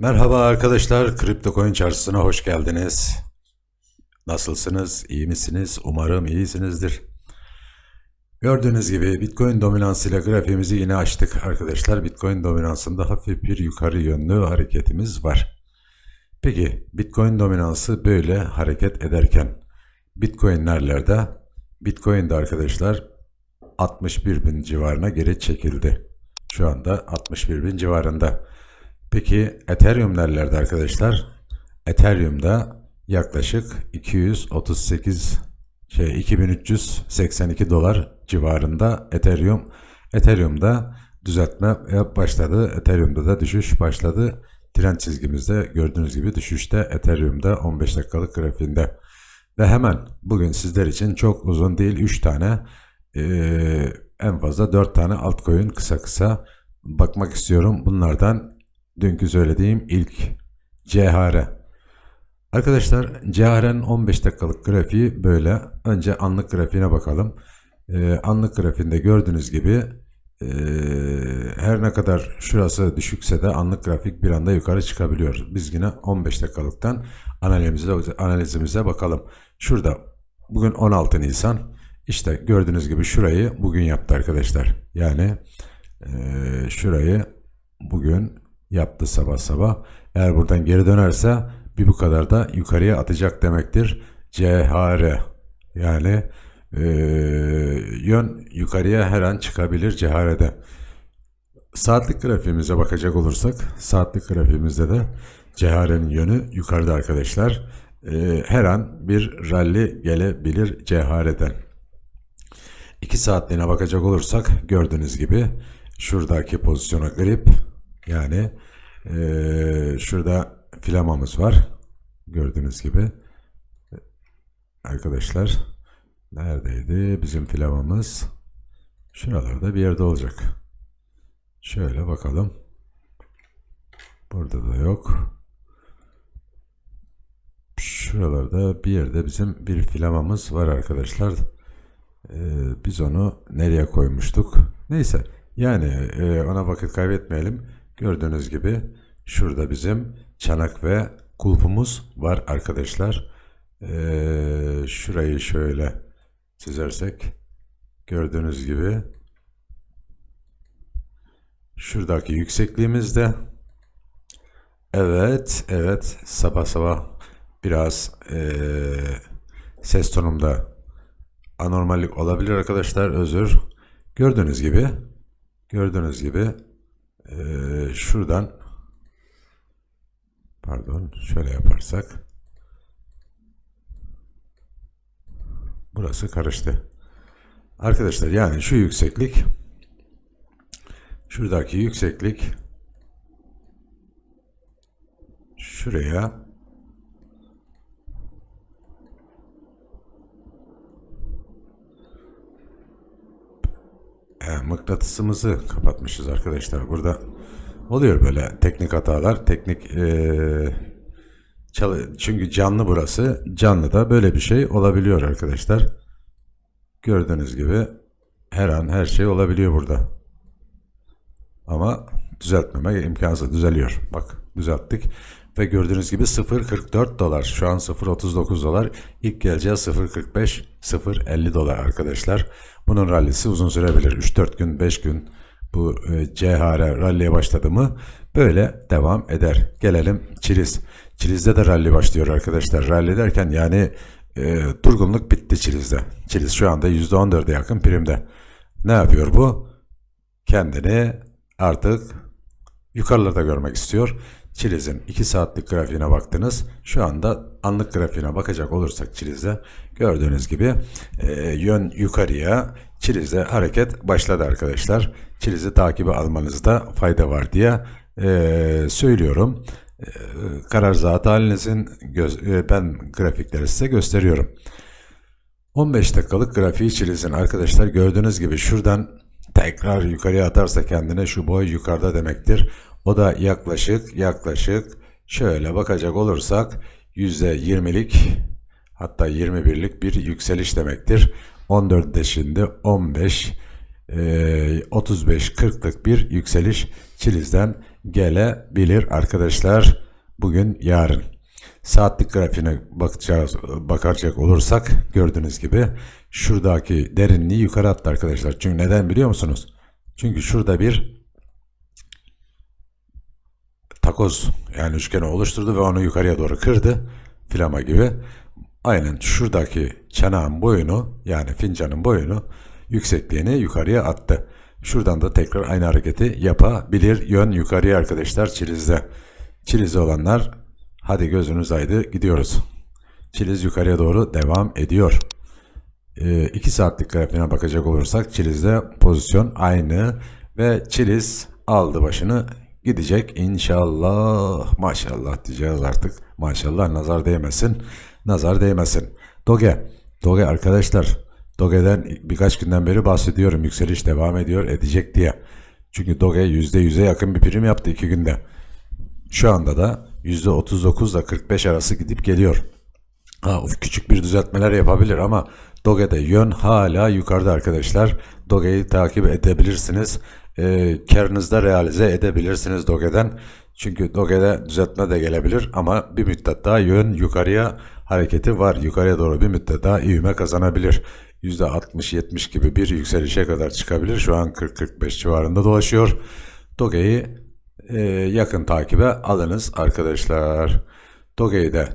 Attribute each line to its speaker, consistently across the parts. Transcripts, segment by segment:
Speaker 1: Merhaba arkadaşlar, Kripto Coin Çarşısı'na hoş geldiniz. Nasılsınız, iyi misiniz? Umarım iyisinizdir. Gördüğünüz gibi Bitcoin dominansıyla grafiğimizi yine açtık arkadaşlar. Bitcoin dominansında hafif bir yukarı yönlü hareketimiz var. Peki Bitcoin dominansı böyle hareket ederken Bitcoin nerelerde? Bitcoin de arkadaşlar 61 bin civarına geri çekildi. Şu anda 61 bin civarında. Peki Ethereum nerelerde arkadaşlar? Ethereum'da yaklaşık 238 şey 2382 dolar civarında Ethereum. Ethereum'da düzeltme başladı. Ethereum'da da düşüş başladı. Trend çizgimizde gördüğünüz gibi düşüşte Ethereum'da 15 dakikalık grafiğinde. Ve hemen bugün sizler için çok uzun değil 3 tane eee, en fazla 4 tane altcoin kısa kısa bakmak istiyorum. Bunlardan dünkü söylediğim ilk CHR. Arkadaşlar CHR'nin 15 dakikalık grafiği böyle. Önce anlık grafiğine bakalım. Ee, anlık grafiğinde gördüğünüz gibi ee, her ne kadar şurası düşükse de anlık grafik bir anda yukarı çıkabiliyor. Biz yine 15 dakikalıktan analizimize, analizimize bakalım. Şurada bugün 16 Nisan. İşte gördüğünüz gibi şurayı bugün yaptı arkadaşlar. Yani ee, şurayı bugün yaptı sabah sabah. Eğer buradan geri dönerse bir bu kadar da yukarıya atacak demektir. CHR yani e, yön yukarıya her an çıkabilir CHR'de. Saatlik grafiğimize bakacak olursak saatlik grafiğimizde de CHR'nin yönü yukarıda arkadaşlar. E, her an bir rally gelebilir CHR'den. 2 saatliğine bakacak olursak gördüğünüz gibi şuradaki pozisyona grip yani eee, şurada filamamız var. Gördüğünüz gibi. Arkadaşlar neredeydi bizim filamamız? Şuralarda bir yerde olacak. Şöyle bakalım. Burada da yok. Şuralarda bir yerde bizim bir filamamız var arkadaşlar. Ee, biz onu nereye koymuştuk? Neyse yani e, ona vakit kaybetmeyelim. Gördüğünüz gibi şurada bizim çanak ve kulpumuz var arkadaşlar. Ee, şurayı şöyle çizersek gördüğünüz gibi şuradaki yüksekliğimizde evet evet sabah sabah biraz eee, ses tonumda anormallik olabilir arkadaşlar özür gördüğünüz gibi gördüğünüz gibi eee, şuradan pardon şöyle yaparsak. Burası karıştı. Arkadaşlar yani şu yükseklik şuradaki yükseklik şuraya e, mıknatısımızı kapatmışız arkadaşlar. Burada oluyor böyle teknik hatalar. Teknik e, çalı- çünkü canlı burası. Canlı da böyle bir şey olabiliyor arkadaşlar. Gördüğünüz gibi her an her şey olabiliyor burada. Ama düzeltmeme imkansız. Düzeliyor. Bak düzelttik. Ve gördüğünüz gibi 0.44 dolar. Şu an 0.39 dolar. İlk geleceği 0.45, 0.50 dolar arkadaşlar. Bunun rallisi uzun sürebilir. 3-4 gün, 5 gün bu e, CHR ralliye başladı mı böyle devam eder. Gelelim Çiliz. Çiliz'de de rally başlıyor arkadaşlar. Rally derken yani e, durgunluk bitti Çiliz'de. Çiliz şu anda %14'e yakın primde. Ne yapıyor bu? Kendini artık yukarılarda görmek istiyor. Çiliz'in 2 saatlik grafiğine baktınız. Şu anda anlık grafiğine bakacak olursak Çiliz'de gördüğünüz gibi e, yön yukarıya Çiliz'de hareket başladı arkadaşlar. Çiliz'i takibi almanızda fayda var diye e, söylüyorum. E, karar zat halinizin göz, e, ben grafikleri size gösteriyorum. 15 dakikalık grafiği çizin arkadaşlar. Gördüğünüz gibi şuradan tekrar yukarıya atarsa kendine şu boy yukarıda demektir. O da yaklaşık yaklaşık şöyle bakacak olursak %20'lik hatta 21'lik bir yükseliş demektir. 14 de şimdi 15 e, 35-40'lık bir yükseliş Çiliz'den gelebilir arkadaşlar. Bugün yarın. Saatlik grafiğine bakacağız, bakacak olursak gördüğünüz gibi şuradaki derinliği yukarı attı arkadaşlar. Çünkü neden biliyor musunuz? Çünkü şurada bir takoz yani üçgeni oluşturdu ve onu yukarıya doğru kırdı. Flama gibi. Aynen şuradaki çanağın boyunu yani fincanın boyunu yüksekliğini yukarıya attı. Şuradan da tekrar aynı hareketi yapabilir. Yön yukarıya arkadaşlar çilizde. Çilizde olanlar hadi gözünüz aydı gidiyoruz. Çiliz yukarıya doğru devam ediyor. 2 saatlik grafiğine bakacak olursak Çiliz'de pozisyon aynı ve Çiliz aldı başını gidecek inşallah. Maşallah diyeceğiz artık. Maşallah nazar değmesin. Nazar değmesin. Doge Doge arkadaşlar Doge'den birkaç günden beri bahsediyorum. Yükseliş devam ediyor edecek diye. Çünkü Doge %100'e yakın bir prim yaptı 2 günde. Şu anda da %39 ile 45 arası gidip geliyor. Ha, küçük bir düzeltmeler yapabilir ama Doge'de yön hala yukarıda arkadaşlar. Doge'yi takip edebilirsiniz. E, karınızda realize edebilirsiniz Doge'den. Çünkü Doge'de düzeltme de gelebilir ama bir müddet daha yön yukarıya hareketi var. Yukarıya doğru bir müddet daha ivme kazanabilir. %60-70 gibi bir yükselişe kadar çıkabilir. Şu an 40-45 civarında dolaşıyor. Doge'yi e, yakın takibe alınız arkadaşlar. Doge'yi de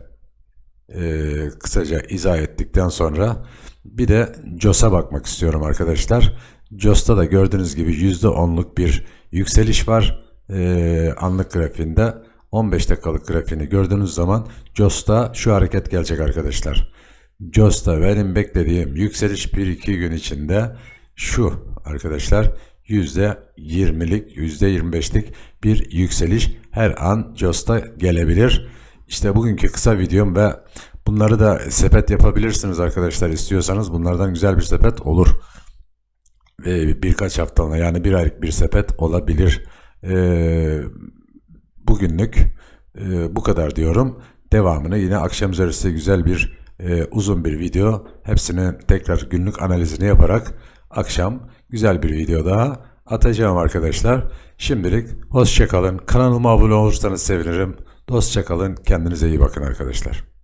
Speaker 1: e, kısaca izah ettikten sonra bir de JOS'a bakmak istiyorum arkadaşlar. JOS'ta da gördüğünüz gibi %10'luk bir yükseliş var. E, anlık grafiğinde 15 dakikalık grafiğini gördüğünüz zaman JOS'ta şu hareket gelecek arkadaşlar. JOS'ta benim beklediğim yükseliş 1-2 gün içinde şu arkadaşlar %20'lik %25'lik bir yükseliş her an JOS'ta gelebilir. İşte bugünkü kısa videom ve bunları da sepet yapabilirsiniz arkadaşlar istiyorsanız bunlardan güzel bir sepet olur. Ve birkaç haftalığına yani bir aylık bir sepet olabilir. Ee, bugünlük e, bu kadar diyorum. Devamını yine akşam üzerisi güzel bir e, uzun bir video. Hepsini tekrar günlük analizini yaparak akşam güzel bir video daha atacağım arkadaşlar. Şimdilik hoşçakalın. Kanalıma abone olursanız sevinirim. Dostça kalın. Kendinize iyi bakın arkadaşlar.